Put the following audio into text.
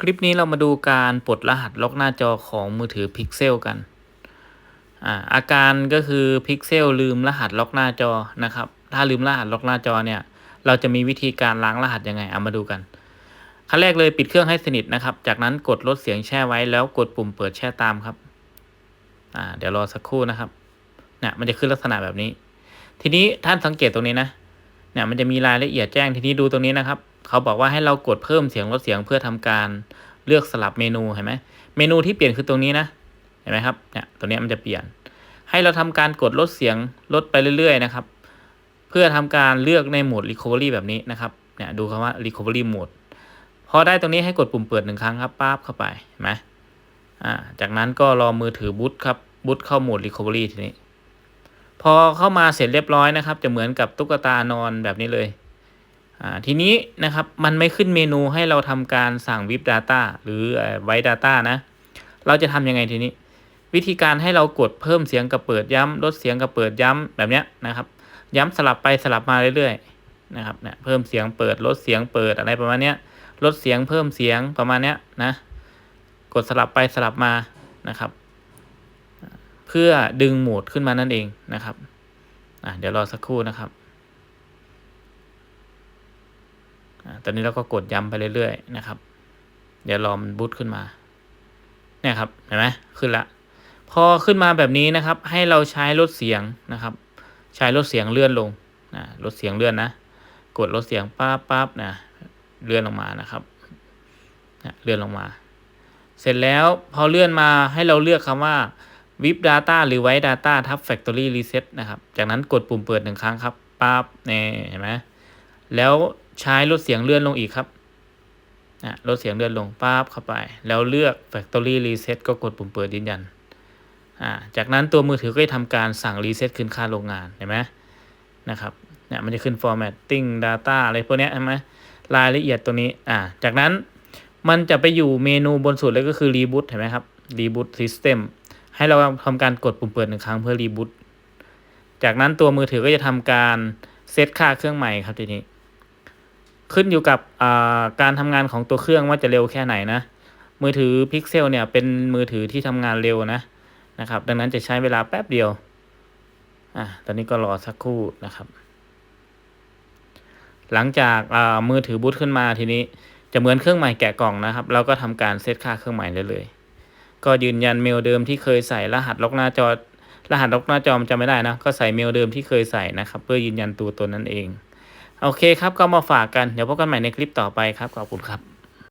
คลิปนี้เรามาดูการปลดรหัสล็อกหน้าจอของมือถือ Pixel กันอ่าอาการก็คือ Pixel ลืมรหัสล็อกหน้าจอนะครับ ถ้าลืมรหัสล็อกหน้าจอเนี่ย เราจะมีวิธีการล้างรหัสยังไงเอามาดูกันขั้นแรกเลยปิดเครื่องให้สนิทนะครับ จากนั้นกดลดเสียงแช่ไว้แล้วกดปุ่มเปิดแช่ตามครับอ่าเดี๋ยวรอสักครู่นะครับเนี่ยมันจะขึ้นลักษณะแบบนี้ ทีนี้ท่านสังเกตตรงนี้นะเนี่ยมันจะมีรายละเอียดแจ้งทีนี้ดูตรงนี้นะครับ เขาบอกว่าให้เรากดเพิ่มเสียงลดเสียงเพื่อทำการเลือกสลับเมนูเห็นไหมเมนูที่เปลี่ยนคือตรงนี้นะเห็นไหมครับเนี่ยตรงนี้มันจะเปลี่ยน ให้เราทำการกดลดเสียงลดไปเรื่อย ๆ นะครับ เพื่อทำการเลือกในโหมด recovery แบบนี้นะครับเนี่ยดูคำว่า recovery mode พอได้ตรงนี้ให้กดปุ่มเปิดหนึ่งครั้งครับปั๊บเข้าไปเห็นไหมอ่าจากนั้นก็รอมือถือบูตครับบูตเข้าโหมด recovery ทีนี้ พอเข้ามาเสร็จเรียบร้อยนะครับ จะเหมือนกับตุ๊กตานอนแบบนี้เลย ทีนี้นะครับมันไม่ขึ้นเมนูให้เราทำการสั่ง VIP Data หรือไว้ Data นะ เราจะทำยังไงทีนี้ วิธีการให้เรากดเพิ่มเสียงกับเปิดย้ำลดเสียงกับเปิดย้ำแบบเนี้ยนะครับ ย้ำสลับไปสลับมาเรื่อยๆนะครับเนี่ยเพิ่มเสียงเปิดลดเสียงเปิดอะไรประมาณเนี้ยลดเสียงเพิ่มเสียงประมาณเนี้ยนะกดสลับไปสลับมานะครับ เพื่อดึงโหมดขึ้นมานั่นเองนะครับอะเดี๋ยวรอสักครู่นะครับ อ่า ตอนนี้เราก็กดย้ำไปเรื่อยๆนะครับ เดี๋ยวรอมันบูตขึ้นมา เนี่ยครับ เห็นไหมขึ้นละ พอขึ้นมาแบบนี้นะครับ ให้เราใช้ลดเสียงนะครับ ใช้ลดเสียงเลื่อนลงนะลดเสียงเลื่อนนะ กดลดเสียงปั๊บปั๊บนะเลื่อนลงมานะครับนะเลื่อนลงมา เสร็จแล้วพอเลื่อนมาให้เราเลือกคำว่า VIP Data หรือ White Data ทับ Factory Reset นะครับ จากนั้นกดปุ่มเปิดหนึ่งครั้งครับปั๊บนี่ยเห็นไหม แล้วใช้ลดเสียงเลื่อนลงอีกครับลดเสียงเลื่อนลงปั๊บเข้าไป แล้วเลือก Factory Reset ก็กดปุ่มเปิดยืนยัน จากนั้นตัวมือถือก็จะทำการสั่งรีเซ็ตคืนค่าโรงงานเห็นไหมนะครับเนี่ยมันจะขึ้น formatting data อะไรพวกนี้ยเห็นไหมรายละเอียดตัวนี้อ่าจากนั้นมันจะไปอยู่เมนูบนสุดเลยก็คือ reboot เห็นไหมครับ reboot system ให้เราทำการกดปุ่มเปิดหนึ่งครั้งเพื่อ reboot จากนั้นตัวมือถือก็จะทำการเซตค่าเครื่องใหม่ครับทีนี้ ขึ้นอยู่กับการทำงานของตัวเครื่องว่าจะเร็วแค่ไหนนะ มือถือ Pixel เนี่ยเป็นมือถือที่ทำงานเร็วนะนะครับ ดังนั้นจะใช้เวลาแป๊บเดียวอะตอนนี้ก็รอสักครู่นะครับ หลังจากมือถือบูตขึ้นมาทีนี้จะเหมือนเครื่องใหม่แกะกล่องนะครับ เราก็ทำการเซตค่าเครื่องใหม่เลยเลย ก็ยืนยันเมลเดิมที่เคยใส่รหัสล็อกหน้าจอรหัสล็อกหน้าจอมันจะไม่ได้นะ ก็ใส่เมลเดิมที่เคยใส่นะครับ เพื่อยืนยันตัวตนนั่นเอง โอเคครับก็มาฝากกัน เดี๋ยวพบกันใหม่ในคลิปต่อไปครับ ขอบคุณครับ